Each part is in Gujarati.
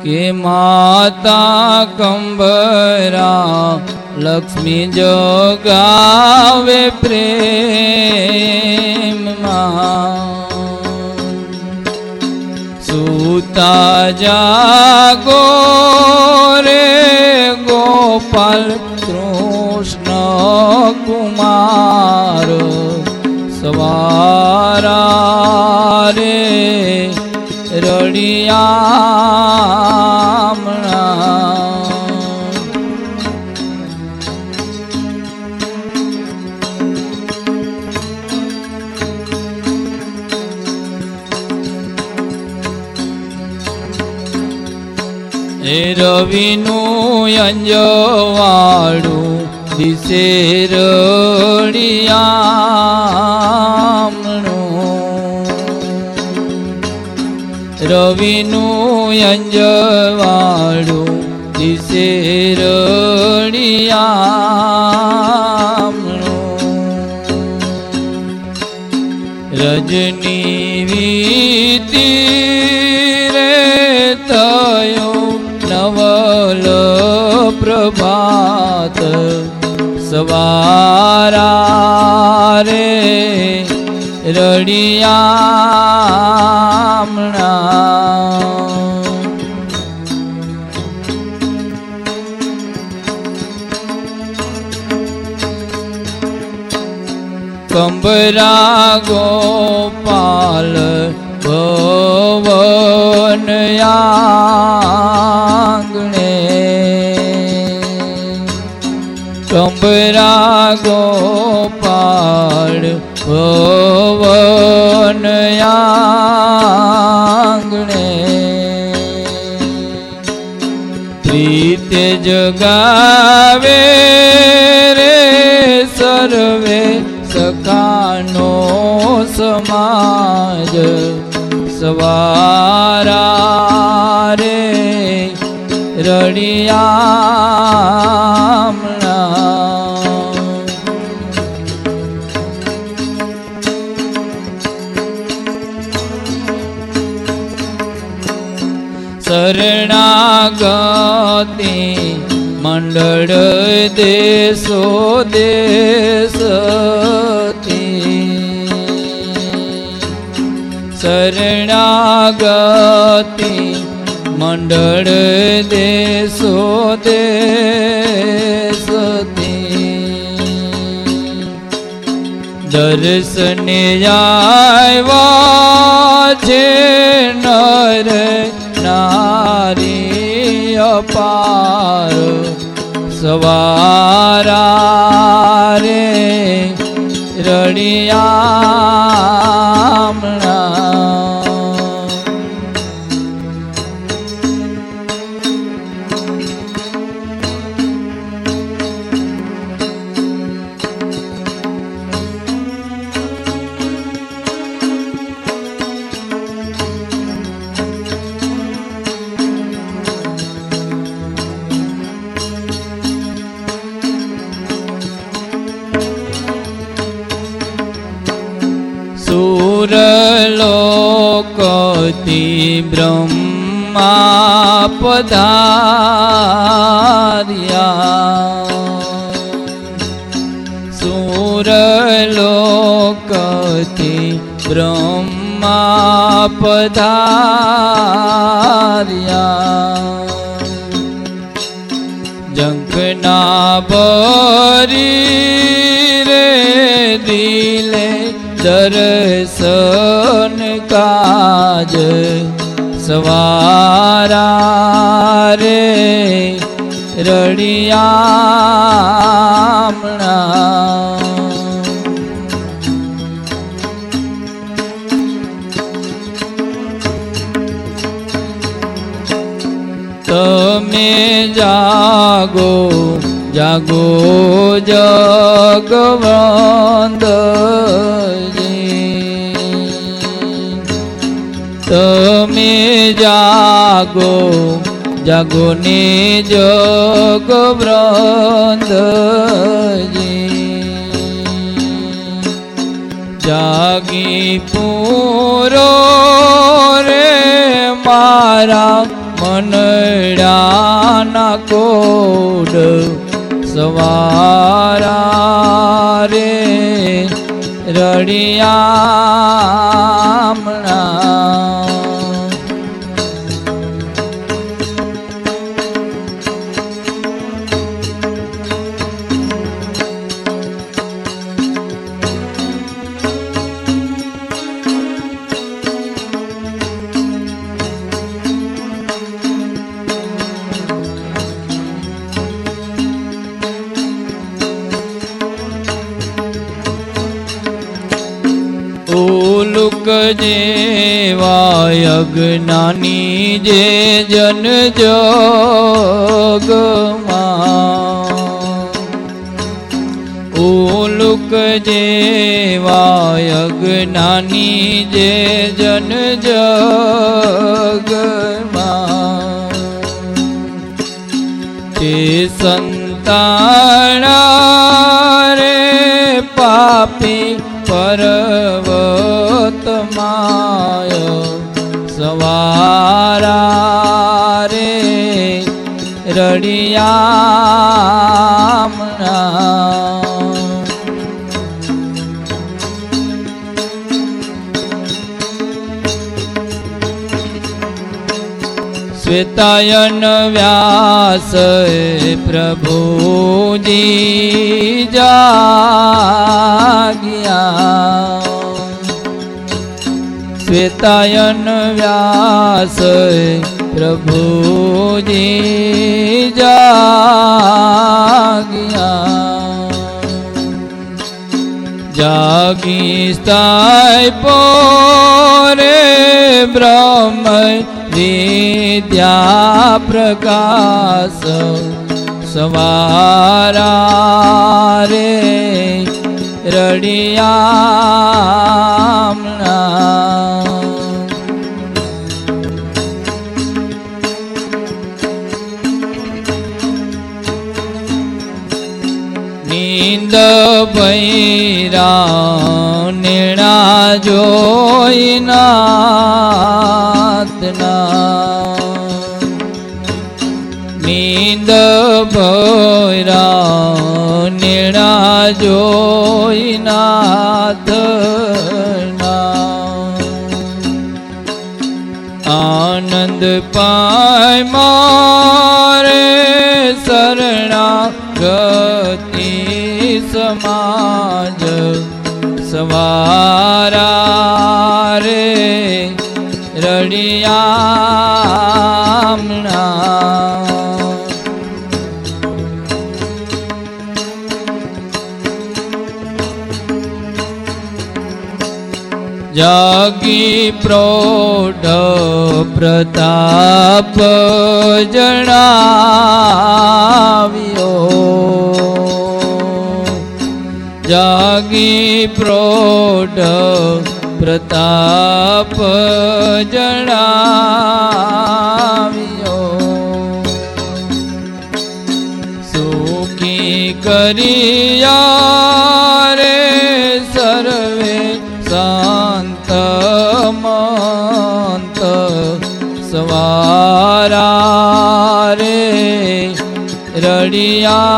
કે માતા કંબરા લક્ષ્મી જોગાવે પ્રેમમાં સૂતા જાગો રે ગોપાલ કૃષ્ણ કુમાર સવારા રે રડિયામણા એ રવિનું અંજવાળું દિશે રડિયામણું રવિનું અંજવાળું દિશે રડિયામણું રજની સવારા રે રડિયામણા. કંબરા ગોપાલ ભવન કંબરા ગોપાળ ભવન આંગણે. પ્રીત જગાવે રે સર્વે સખાનો સમાજ. સવારા રે રડિયામણા શરણાગતિ મંડળ દેશો દેશ શરણાગતિ મંડળ દેશો દેશતી દર્શને આવ્યા છે નારી અપાર. સવારા રે રડિયામણા ज्योति ब्रह्मा पधार्या सूरलोकति ब्रह्मा ब्रह्मापधार्या સવારા રે રડિયામણા તમે જાગો જાગો જગવંદ તમે જાગો જાગો ને જગવ્રંદજી જાગી પૂરો રે મારા મનડાના કોડ સવારા રે રડિયામણા જેવા યજ્ઞાની જે જન જોગમાં ઉલુક જેવા યજ્ઞાની જે જન જગમાં તે સંતાણા રે પાપી પર્વતમાય સવારા રે રડિયા શ્વેતાયન વ્યાસ પ્રભુજી જાગ્યા. શ્વેતાયન વ્યાસ પ્રભુજી જાગ્યા જાગી સ્થાય પોરે બ્રહ્મ વિદ્યા પ્રકાશ સવારા રે રડિયામણા નીંદ ભૈરા નિણા જોઈ નાતના નીંદ ભૈરા નિણા જોઈ નાથ આનંદ પાય મારે શરણા ગતિ સમાજ સવારા રે રડિયામણા જાગી પ્રૌઢ પ્રતાપ જણાવ્યો. જાગી પ્રૌઢ પ્રતાપ જણાવ્યો. સુખી કરિયા સવારા રે રડિયામણા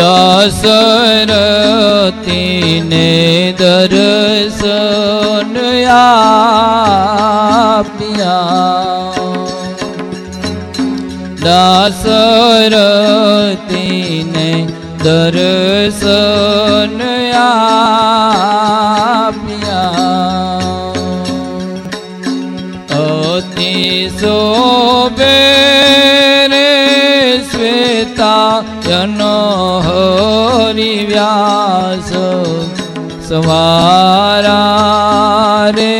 दशरति दरस नयापया दारति न दर्शनयापयास हरि व्यास सवार रे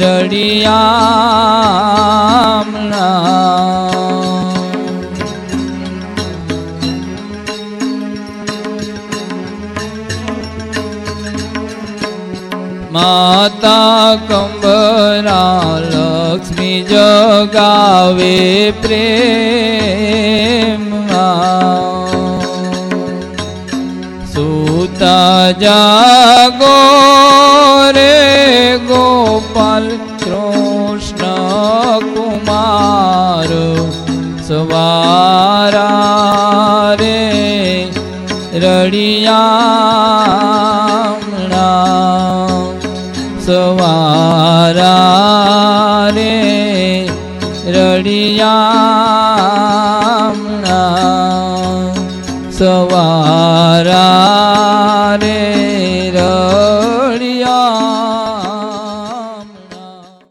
रड़िया माता कंबरा लक्ष्मी जगावे प्रेम। સુતા જાગો રે ગોપાલ કૃષ્ણ કુમાર સવારા રે રડિયામણા